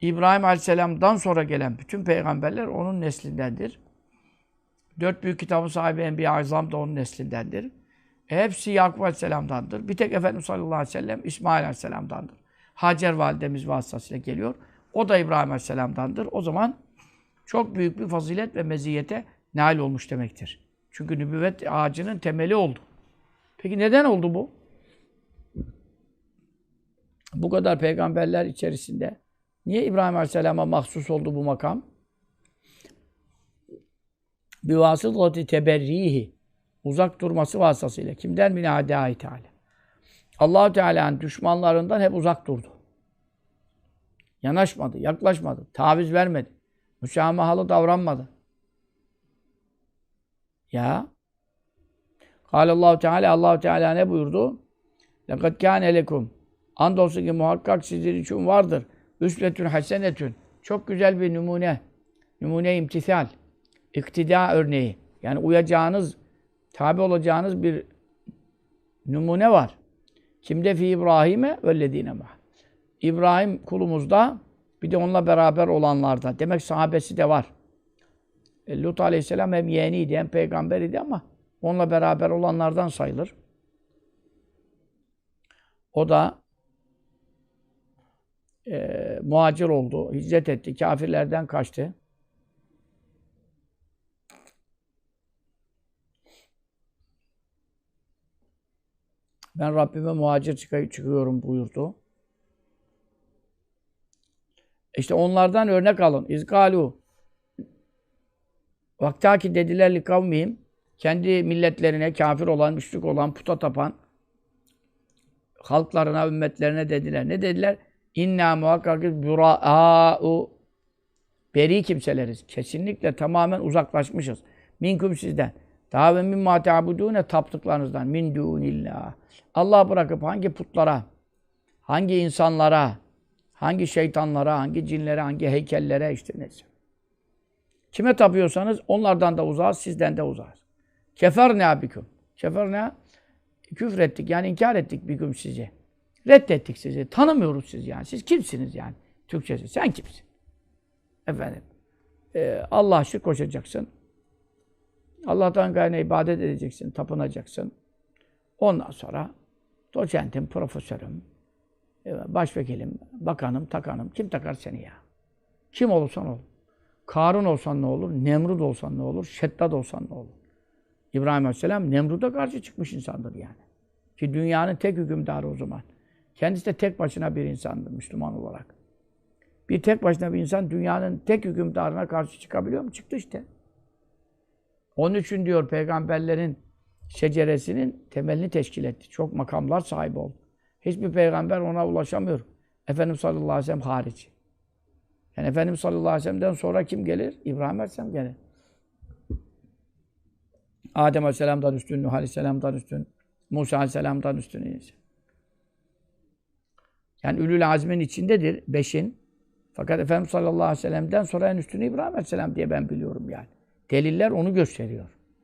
İbrahim Aleyhisselam'dan sonra gelen bütün peygamberler onun neslindendir. Dört büyük kitabın sahibi Enbiya Azam da onun neslindendir. E, hepsi Yakup Aleyhisselam'dandır. Bir tek Efendimiz sallallahu aleyhi ve sellem İsmail Aleyhisselam'dandır. Hacer validemiz vasıtasıyla geliyor. O da İbrahim Aleyhisselam'dandır. O zaman çok büyük bir fazilet ve meziyete nail olmuş demektir. Çünkü nübüvvet ağacının temeli oldu. Peki neden oldu bu? Bu kadar peygamberler içerisinde niye İbrahim Aleyhisselam'a mahsus oldu bu makam? Bir vasıtati teberrihi uzak durması vasıtasıyla. Kimden min adai teala. allah Teala'nın düşmanlarından hep uzak durdu. Yanaşmadı, yaklaşmadı, taviz vermedi. Müsamahalı davranmadı. Ya. Allahu Teala Allah Teala ne buyurdu? Lekad kâne lekum. Andolsun ki muhakkak sizin için vardır. Üsvetün hasenetün. Çok güzel bir numune. Numune imtisal. İktida örneği. Yani uyacağınız, tabi olacağınız bir numune var. Kimde fi İbrahim'e vellezine ma. İbrahim kulumuzda bir de onunla beraber olanlarda. Demek sahabesi de var. E, Lut aleyhisselam hem yeğeniydi hem peygamberiydi ama onunla beraber olanlardan sayılır. O da e, muhacir oldu, hicret etti, kafirlerden kaçtı. Ben Rabbime muhacir çıkıyorum buyurdu. İşte onlardan örnek alın. İzgalu. Vaktaki dediler li kavmihim. Kendi milletlerine kafir olan, müşrik olan, puta tapan halklarına, ümmetlerine dediler. Ne dediler? İnna muhakkak bura'u beri kimseleriz. Kesinlikle tamamen uzaklaşmışız. Minkum sizden. Daha ve min ma ta'budune taptıklarınızdan. Min dunillah. Allah bırakıp hangi putlara, hangi insanlara, hangi şeytanlara, hangi cinlere, hangi heykellere işte neyse. Kime tapıyorsanız onlardan da uzağız, sizden de uzağız. Kefer ne abiküm? Kefer ne? Küfür ettik yani inkar ettik bir gün sizi. Reddettik sizi. Tanımıyoruz sizi yani. Siz kimsiniz yani? Türkçesi. Sen kimsin? Efendim. E, Allah şirk koşacaksın. Allah'tan gayrı ibadet edeceksin. Tapınacaksın. Ondan sonra doçentim, profesörüm, başvekilim, bakanım, takanım. Kim takar seni ya? Kim olursan ol. Karun olsan ne olur? Nemrut olsan ne olur? Şeddad olsan ne olur? İbrahim Aleyhisselam Nemrut'a karşı çıkmış insandır yani. Ki dünyanın tek hükümdarı o zaman. Kendisi de tek başına bir insandı Müslüman olarak. Bir tek başına bir insan dünyanın tek hükümdarına karşı çıkabiliyor mu? Çıktı işte. Onun için diyor peygamberlerin şeceresinin temelini teşkil etti. Çok makamlar sahibi oldu. Hiçbir peygamber ona ulaşamıyor. Efendimiz sallallahu aleyhi ve sellem hariç. Yani Efendimiz sallallahu aleyhi ve sellem'den sonra kim gelir? İbrahim aleyhisselam gelir. Adem aleyhisselamdan üstün, Nuh aleyhisselamdan üstün, Musa aleyhisselamdan üstün. Yani Ülül Azmin içindedir, beşin. Fakat Efendimiz sallallahu aleyhi ve sellem'den sonra en üstünü İbrahim aleyhisselam diye ben biliyorum yani. Deliller onu gösteriyor.